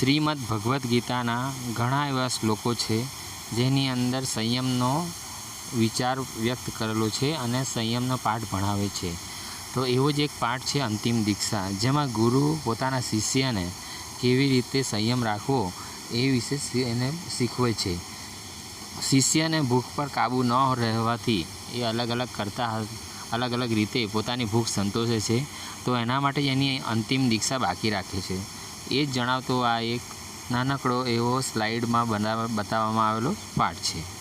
શ્રીમદ ભગવદ્ ગીતાના ઘણા એવા શ્લોકો છે, જેની અંદર સંયમનો વિચાર વ્યક્ત કરેલો છે અને સંયમનો પાઠ ભણાવે છે. તો એવો જ એક પાઠ છે અંતિમ દીક્ષા, જેમાં ગુરુ પોતાના શિષ્યને કેવી રીતે સંયમ રાખવો એ વિશે એને શીખવે છે. શિષ્યને ભૂખ પર કાબૂ ન રહેવાથી એ અલગ અલગ કરતા અલગ અલગ રીતે પોતાની ભૂખ સંતોષે છે. તો એના માટે એની અંતિમ દીક્ષા બાકી રાખે છે. એ જ જણાવતો આ એક નાનકડો એવો સ્લાઇડમાં બતાવવામાં આવેલો પાઠ છે.